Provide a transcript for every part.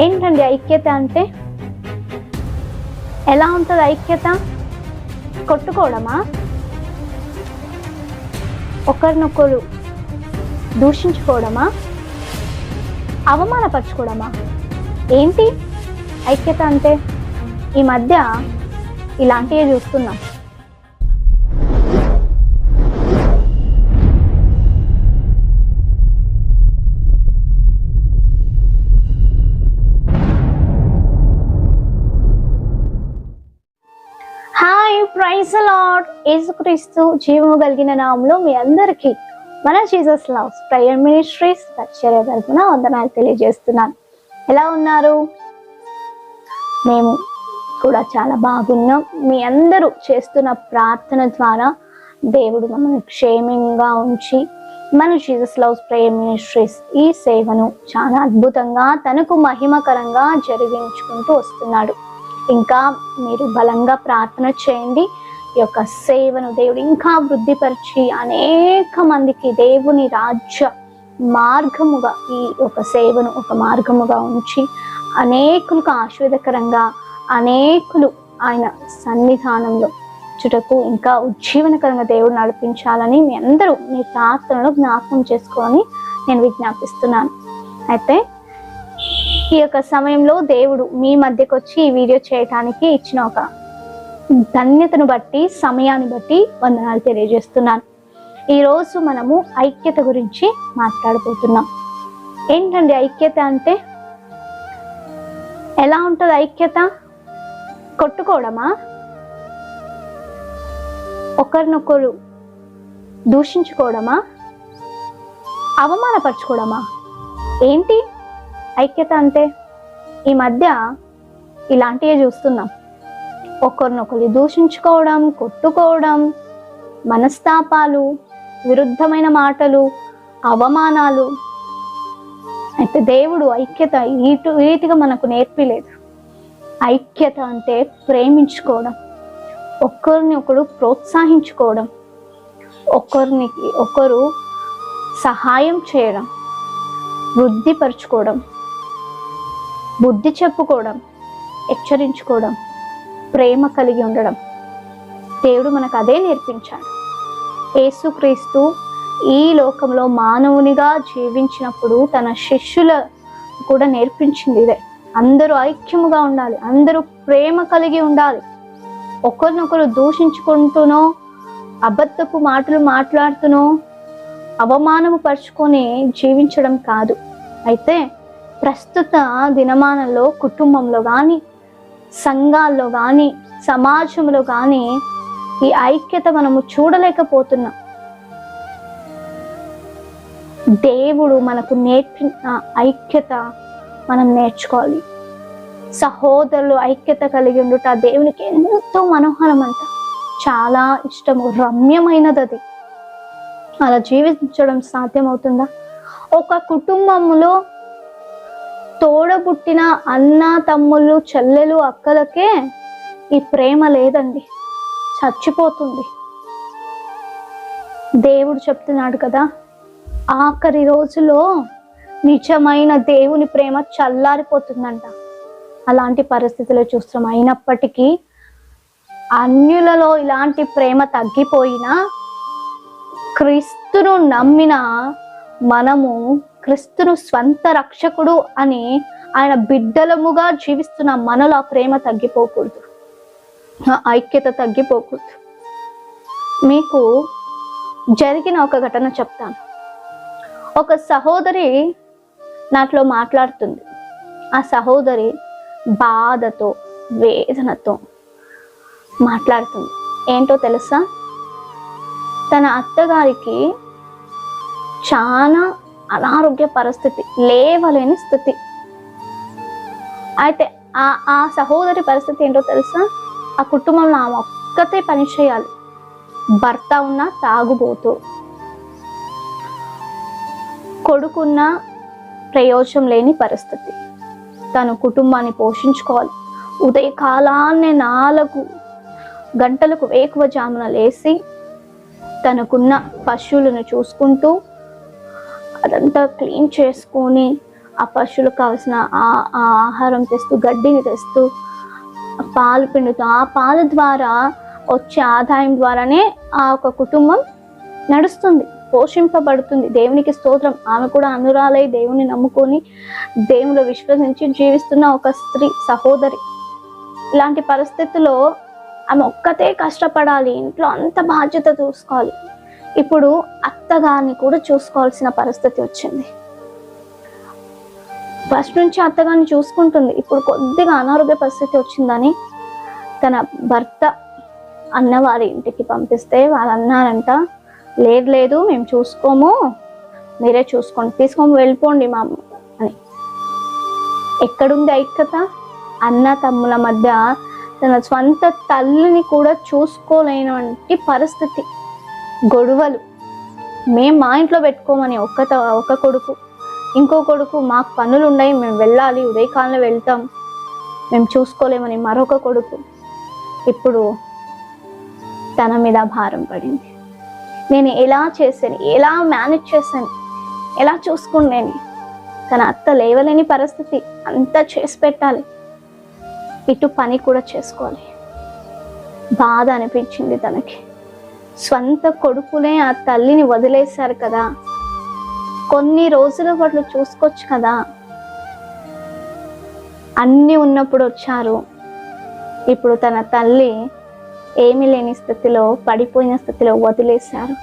ఏంటండి ఐక్యత అంటే? ఎలా ఉంటుంది ఐక్యత? కొట్టుకోవడమా? ఒకరినొకరు దూషించుకోవడమా? అవమానపరచుకోవడమా? ఏంటి ఐక్యత అంటే? ఈ మధ్య ఇలాంటివే చూస్తున్నాం. ప్రైజ్ లాడ్ యేసుక్రీస్తు జీవము కలిగిన నామంలో మీ అందరికీ మన జీసస్ లవ్స్ ప్రయర్ మినిస్ట్రీస్ పరిచర్య తరఫున వందనాలు తెలియజేస్తున్నాను. ఎలా ఉన్నారు? మేము కూడా చాలా బాగున్నాం. మీ అందరూ చేస్తున్న ప్రార్థన ద్వారా దేవుడు మమ్మల్ని క్షేమంగా ఉంచి మన జీసస్ లవ్స్ ప్రేయర్ మినిస్ట్రీస్ ఈ సేవను చాలా అద్భుతంగా తనకు మహిమకరంగా జరిగించుకుంటూ వస్తున్నాడు. ఇంకా మీరు బలంగా ప్రార్థన చేయండి. ఈ యొక్క సేవను దేవుడు ఇంకా వృద్ధిపరిచి అనేక మందికి దేవుని రాజ్య మార్గముగా ఈ యొక్క సేవను ఒక మార్గముగా ఉంచి అనేకులకు ఆశీర్వదకరంగా అనేకులు ఆయన సన్నిధానంలో చుటకు ఇంకా ఉజ్జీవనకరంగా దేవుడు నడిపించాలని మీ అందరూ మీ ప్రార్థనలో జ్ఞాపకం చేసుకోవాలని నేను విజ్ఞాపిస్తున్నాను. అయితే ఈ యొక్క సమయంలో దేవుడు మీ మధ్యకు వచ్చి ఈ వీడియో చేయటానికి ఇచ్చిన ఒక ధన్యతను బట్టి సమయాన్ని బట్టి వందనాలు తెలియజేస్తున్నాను. ఈరోజు మనము ఐక్యత గురించి మాట్లాడబోతున్నాం. ఏంటండి ఐక్యత అంటే? ఎలా ఉంటుంది ఐక్యత? కొట్టుకోవడమా? ఒకరినొకరు దూషించుకోవడమా? అవమానపరచుకోవడమా? ఏంటి? ఐక్యత అంటే ఈ మధ్య ఇలాంటివే చూస్తున్నాం. ఒకరినొకరు దూషించుకోవడం కొట్టుకోవడం మనస్తాపాలు విరుద్ధమైన మాటలు అవమానాలు. అయితే దేవుడు ఐక్యత ఇటు రీతిగా మనకు నేర్పిలేదు. ఐక్యత అంటే ప్రేమించుకోవడం. ఒకరిని ఒకరు ప్రోత్సహించుకోవడం. ఒకరిని ఒకరు సహాయం చేయడం. వృద్ధిపరచుకోవడం. బుద్ధి చెప్పుకోవడం హెచ్చరించుకోవడం ప్రేమ కలిగి ఉండడం. దేవుడు మనకు అదే నేర్పించాడు. యేసుక్రీస్తు ఈ లోకంలో మానవునిగా జీవించినప్పుడు తన శిష్యుల కూడా నేర్పించింది ఇదే. అందరూ ఐక్యముగా ఉండాలి అందరూ ప్రేమ కలిగి ఉండాలి. ఒకరినొకరు దూషించుకుంటూనో అబద్ధపు మాటలు మాట్లాడుతూనో అవమానము పరుచుకొని జీవించడం కాదు. అయితే ప్రస్తుత దినమానంలో కుటుంబంలో కానీ సంఘాల్లో కానీ సమాజంలో కానీ ఈ ఐక్యత మనము చూడలేకపోతున్నాం. దేవుడు మనకు నేర్పిన ఐక్యత మనం నేర్చుకోవాలి. సహోదరులు ఐక్యత కలిగి ఉండుట దేవునికి ఎంతో మనోహరం అంట చాలా ఇష్టము రమ్యమైనది అది. అలా జీవించడం సాధ్యమవుతుందా? ఒక కుటుంబంలో తోడ పుట్టిన అన్న తమ్ముళ్ళు చెల్లెలు అక్కలకే ఈ ప్రేమ లేదండి. చచ్చిపోతుంది. దేవుడు చెప్తున్నాడు కదా ఆఖరి రోజులో నిజమైన దేవుని ప్రేమ చల్లారిపోతుందంట. అలాంటి పరిస్థితులు చూస్తున్నాం. అయినప్పటికీ అన్యులలో ఇలాంటి ప్రేమ తగ్గిపోయినా క్రీస్తును నమ్మిన మనము క్రీస్తును స్వంత రక్షకుడు అని ఆయన బిడ్డలముగా జీవిస్తున్న మనలో ఆ ప్రేమ తగ్గిపోకూడదు. ఆ ఐక్యత తగ్గిపోకూడదు. మీకు జరిగిన ఒక ఘటన చెప్తాను. ఒక సహోదరి నాట్లో మాట్లాడుతుంది. ఆ సహోదరి బాధతో వేదనతో మాట్లాడుతుంది. ఏంటో తెలుసా? తన అత్తగారికి చాలా అనారోగ్య పరిస్థితి లేవలేని స్థితి. అయితే ఆ ఆ సహోదరి పరిస్థితి ఏంటో తెలుసా? ఆ కుటుంబంలో ఆమె ఒక్కతే పని చేయాలి. భర్త ఉన్న తాగుబోతు. కొడుకున్న ప్రయోజనం లేని పరిస్థితి. తను కుటుంబాన్ని పోషించుకోవాలి. ఉదయకాలాన్నే నాలుగు గంటలకు వేకువజామున లేచి తనకున్న పశువులను చూసుకుంటూ అదంతా క్లీన్ చేసుకొని ఆ పశువులకు కావాల్సిన ఆ ఆ ఆహారం తెస్తూ గడ్డిని తెస్తూ పాలు పిండుతూ ఆ పాల ద్వారా వచ్చే ఆదాయం ద్వారానే ఆ ఒక కుటుంబం నడుస్తుంది పోషింపబడుతుంది. దేవునికి స్తోత్రం. ఆమె కూడా అనురాలై దేవుని నమ్ముకొని దేవుడు విశ్వసించి జీవిస్తున్న ఒక స్త్రీ సహోదరి. ఇలాంటి పరిస్థితుల్లో ఆమె ఒక్కతే కష్టపడాలి. ఇంట్లో అంత బాధ్యత చూసుకోవాలి. ఇప్పుడు అత్తగారిని కూడా చూసుకోవాల్సిన పరిస్థితి వచ్చింది. ఫస్ట్ నుంచి అత్తగారిని చూసుకుంటుంది. ఇప్పుడు కొద్దిగా అనారోగ్య పరిస్థితి వచ్చిందని తన భర్త అన్నవారి ఇంటికి పంపిస్తే వాళ్ళు అన్నారంట లేదు లేదు మేము చూసుకోము మీరే చూసుకోండి తీసుకొని వెళ్ళిపోండి మా అని. ఎక్కడుంది ఐక్యత? అన్న తమ్ముల మధ్య తన స్వంత తల్లిని కూడా చూసుకోలేనటువంటి పరిస్థితి. గొడవలు. మేము మా ఇంట్లో పెట్టుకోమని ఒక్క ఒక కొడుకు. ఇంకో కొడుకు మాకు పనులు ఉన్నాయి మేము వెళ్ళాలి ఉదయకాలంలో వెళ్తాం. మేము చూసుకోలేమని మరొక కొడుకు. ఇప్పుడు తన మీద భారం పడింది. నేను ఎలా చేశాను ఎలా మేనేజ్ చేశాను ఎలా చూసుకున్నాను తన అత్త లేవలేని పరిస్థితి అంతా చేసి పెట్టాలి. ఇటు పని కూడా చేసుకోవాలి. బాధ అనిపించింది తనకి. స్వంత కొడుకులే ఆ తల్లిని వదిలేశారు కదా. కొన్ని రోజుల వాళ్ళు చూసుకోవచ్చు కదా. అన్నీ ఉన్నప్పుడు వచ్చారు. ఇప్పుడు తన తల్లి ఏమీ లేని స్థితిలో పడిపోయిన స్థితిలో వదిలేశారు.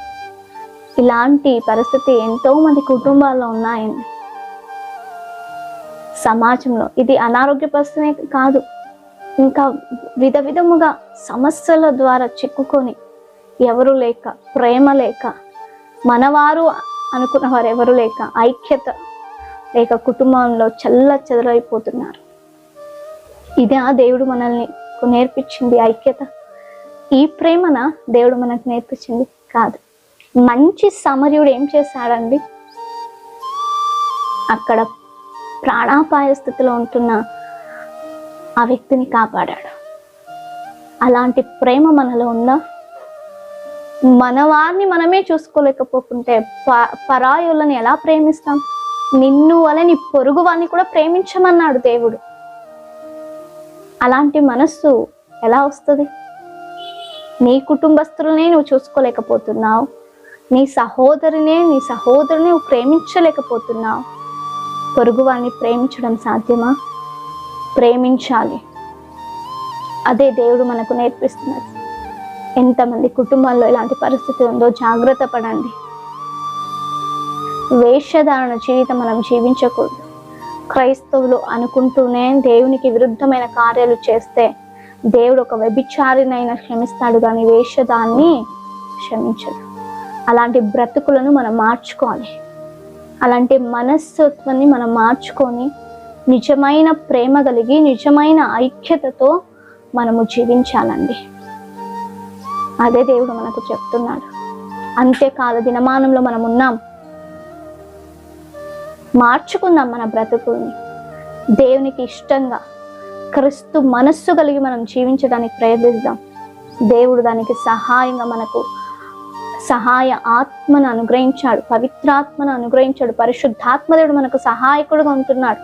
ఇలాంటి పరిస్థితి ఎంతో మంది కుటుంబాల్లో ఉన్నాయండి సమాజంలో ఇది అనారోగ్య పరిస్థితి కాదు. ఇంకా విధ విధముగా సమస్యల ద్వారా చిక్కుకొని ఎవరు లేక ప్రేమ లేక మనవారు అనుకున్న వారు ఎవరు లేక ఐక్యత లేక కుటుంబంలో చల్ల చెదరైపోతున్నారు. ఇదే ఆ దేవుడు మనల్ని నేర్పించింది ఐక్యత. ఈ ప్రేమన దేవుడు మనకు నేర్పించింది కాదు. మంచి సమర్యుడు ఏం చేశాడండి? అక్కడ ప్రాణాపాయ స్థితిలో ఉంటున్న ఆ వ్యక్తిని కాపాడాడు. అలాంటి ప్రేమ మనలో ఉందా? మన వారిని మనమే చూసుకోలేకపోకుంటే ప పరాయులను ఎలా ప్రేమిస్తాం? నిన్ను వల్ల నీ పొరుగు వారిని కూడా ప్రేమించమన్నాడు దేవుడు. అలాంటి మనస్సు ఎలా వస్తుంది? నీ కుటుంబస్తులనే నువ్వు చూసుకోలేకపోతున్నావు. నీ సహోదరినే నీ సహోదరుని నువ్వు ప్రేమించలేకపోతున్నావు. పొరుగు వారిని ప్రేమించడం సాధ్యమా? ప్రేమించాలి. అదే దేవుడు మనకు నేర్పిస్తున్నాడు ఎంతమంది కుటుంబాల్లో ఇలాంటి పరిస్థితి ఉందో జాగ్రత్త పడండి. వేషధారణ జీవితం మనం జీవించకూడదు. క్రైస్తవులు అనుకుంటూనే దేవునికి విరుద్ధమైన కార్యాలు చేస్తే దేవుడు ఒక వ్యభిచారినైనా క్షమిస్తాడు కానీ వేషధాన్ని క్షమించడు. అలాంటి బ్రతుకులను మనం మార్చుకోవాలి. అలాంటి మనస్తత్వాన్ని మనం మార్చుకొని నిజమైన ప్రేమ కలిగి నిజమైన ఐక్యతతో మనము జీవించాలండి. అదే దేవుడు మనకు చెప్తున్నాడు. అంతేకాదు దినమానంలో మనం ఉన్నాం మార్చుకుందాం మన బ్రతుకుని దేవునికి ఇష్టంగా క్రీస్తు మనస్సు కలిగి మనం జీవించడానికి ప్రయత్నిద్దాం. దేవుడు దానికి సహాయంగా మనకు సహాయ ఆత్మను అనుగ్రహించాడు పవిత్రాత్మను అనుగ్రహించాడు పరిశుద్ధాత్మదేవుడు మనకు సహాయకుడుగా ఉంటున్నాడు.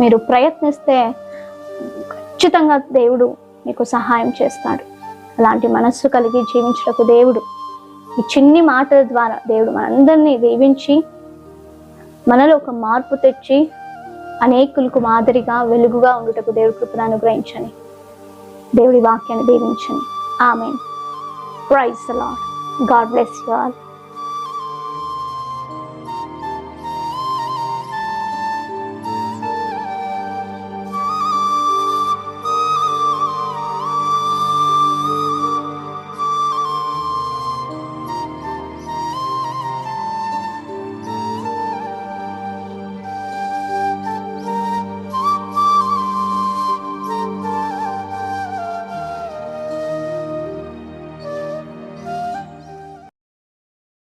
మీరు ప్రయత్నిస్తే ఖచ్చితంగా దేవుడు మీకు సహాయం చేస్తాడు. అలాంటి మనస్సు కలిగి జీవించటకు దేవుడు. ఈ చిన్ని మాటల ద్వారా దేవుడు మనందరినీ దీవించి మనలో ఒక మార్పు తెచ్చి అనేకులకు మాదిరిగా వెలుగుగా ఉండుటకు దేవుడి కృపను అనుగ్రహించని దేవుడి వాక్యాన్ని దీవించని ఆమె praise lord God bless you all